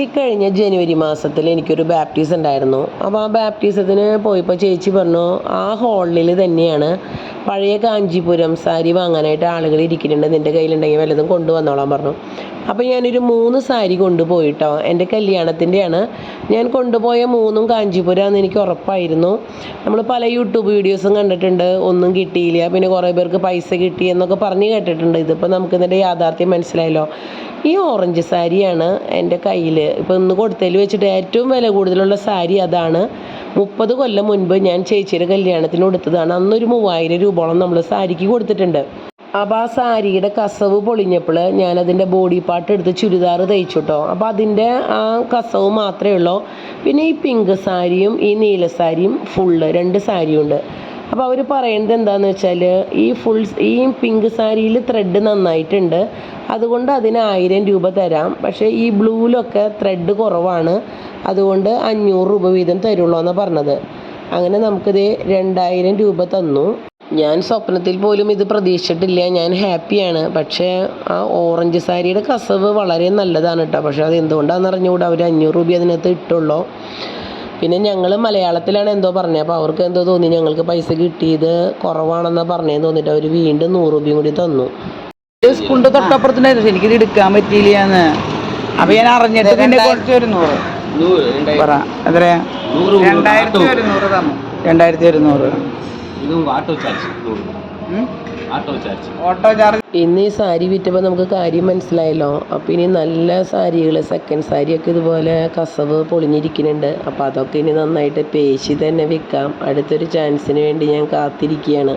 ഈ കഴിഞ്ഞ ജനുവരി മാസത്തിൽ എനിക്കൊരു ബാപ്റ്റീസ് ഉണ്ടായിരുന്നു. അപ്പോൾ ആ ബാപ്റ്റീസത്തിന് പോയപ്പോൾ ചേച്ചി പറഞ്ഞു ആ ഹോളിൽ തന്നെയാണ് പഴയ കാഞ്ചീപുരം സാരി വാങ്ങാനായിട്ട് ആളുകൾ ഇരിക്കുന്നുണ്ട്. നിന്റെ കയ്യിലുണ്ടെങ്കിൽ വല്ലതും കൊണ്ടുവന്നോളാൻ പറഞ്ഞു. അപ്പോൾ ഞാനൊരു മൂന്ന് സാരി കൊണ്ടുപോയിട്ടോ. എന്റെ കല്യാണത്തിന്റെയാണ് ഞാൻ കൊണ്ടുപോയ മൂന്നും കാഞ്ചീപുരമാണെന്ന് എനിക്ക് ഉറപ്പായിരുന്നു. നമ്മൾ പല യൂട്യൂബ് വീഡിയോസും കണ്ടിട്ടുണ്ട്. ഒന്നും കിട്ടിയില്ല. പിന്നെ കുറേ പേർക്ക് പൈസ കിട്ടി എന്നൊക്കെ പറഞ്ഞ് കേട്ടിട്ടുണ്ട്. ഇതിപ്പോൾ നമുക്ക് ഇതിന്റെ യാഥാർത്ഥ്യം മനസ്സിലായല്ലോ. ഈ ഓറഞ്ച് സാരിയാണ് എന്റെ കയ്യിൽ ഇപ്പോൾ ഇന്ന് കൊടുത്തതിൽ വെച്ചിട്ട് ഏറ്റവും വില കൂടുതലുള്ള സാരി അതാണ്. മുപ്പത് കൊല്ലം മുൻപ് ഞാൻ ചേച്ചിയുടെ കല്യാണത്തിന് കൊടുത്തതാണ്. അന്നൊരു മൂവായിരം രൂപയോളം നമ്മൾ സാരിക്ക് കൊടുത്തിട്ടുണ്ട്. അപ്പോൾ ആ സാരിയുടെ കസവ് പൊളിഞ്ഞപ്പോൾ ഞാനതിന്റെ ബോഡി പാർട്ട് എടുത്ത് ചുരിദാർ തയ്ച്ചു കേട്ടോ അപ്പോൾ അതിന്റെ ആ കസവ് മാത്രമേ ഉള്ളൂ. പിന്നെ ഈ പിങ്ക് സാരിയും ഈ നീല സാരിയും ഫുള്ള് രണ്ട് സാരിയും ഉണ്ട് അപ്പോൾ അവർ പറയുന്നത് എന്താണെന്ന് വെച്ചാൽ ഈ ഫുൾ ഈ പിങ്ക് സാരിയിൽ ത്രെഡ് നന്നായിട്ടുണ്ട്. അതുകൊണ്ട് അതിന് ആയിരം രൂപ തരാം. പക്ഷേ ഈ ബ്ലൂവിലൊക്കെ ത്രെഡ് കുറവാണ്. അതുകൊണ്ട് അഞ്ഞൂറ് രൂപ വീതം തരുള്ളൂ എന്നാണ് പറഞ്ഞത്. അങ്ങനെ നമുക്കിത് രണ്ടായിരം രൂപ തന്നു. ഞാൻ സ്വപ്നത്തിൽ പോലും ഇത് പ്രതീക്ഷിച്ചിട്ടില്ല. ഞാൻ ഹാപ്പിയാണ്. പക്ഷേ ആ ഓറഞ്ച് സാരിയുടെ കസവ് വളരെ നല്ലതാണ് കേട്ടോ. പക്ഷേ അത് എന്തുകൊണ്ടാണെന്ന് അറിഞ്ഞുകൂടാ? അവർ അഞ്ഞൂറ് രൂപ അതിനകത്ത് ഇട്ടുള്ളൂ. പിന്നെ ഞങ്ങൾ മലയാളത്തിലാണ് എന്തോ പറഞ്ഞത്. അപ്പോൾ അവർക്ക് എന്തോ തോന്നി ഞങ്ങൾക്ക് പൈസ കിട്ടിയത് കുറവാണെന്നാണ് പറഞ്ഞതെന്ന് തോന്നിയിട്ട് അവർ വീണ്ടും നൂറ് രൂപയും കൂടി തന്നു. സ്കൂളിന്റെ തൊട്ടപ്പുറത്തുണ്ടായിരുന്നു. എനിക്കിത് എടുക്കാൻ പറ്റിയില്ലാന്ന്. അപ്പൊ ഞാൻ അറിഞ്ഞിട്ട് പിന്നെ കുറച്ച് ഒരു നൂറ് നൂറ് രണ്ടായിരം പറ എത്രയാ? രണ്ടായിരത്തി. ഒരുന്നൂറ് ഒരുന്നൂറ്. ഇന്ന് ഈ സാരി വിറ്റപ്പോൾ നമുക്ക് കാര്യം മനസ്സിലായല്ലോ. അപ്പോൾ ഇനി നല്ല സാരികൾ സെക്കൻഡ് സാരിയൊക്കെ ഇതുപോലെ കസവ് പൊളിഞ്ഞിരിക്കുന്നുണ്ട്. അപ്പോൾ അതൊക്കെ ഇനി നന്നായിട്ട് പേശി തന്നെ വിൽക്കാം അടുത്തൊരു ചാൻസിന് വേണ്ടി ഞാൻ കാത്തിരിക്കുകയാണ്.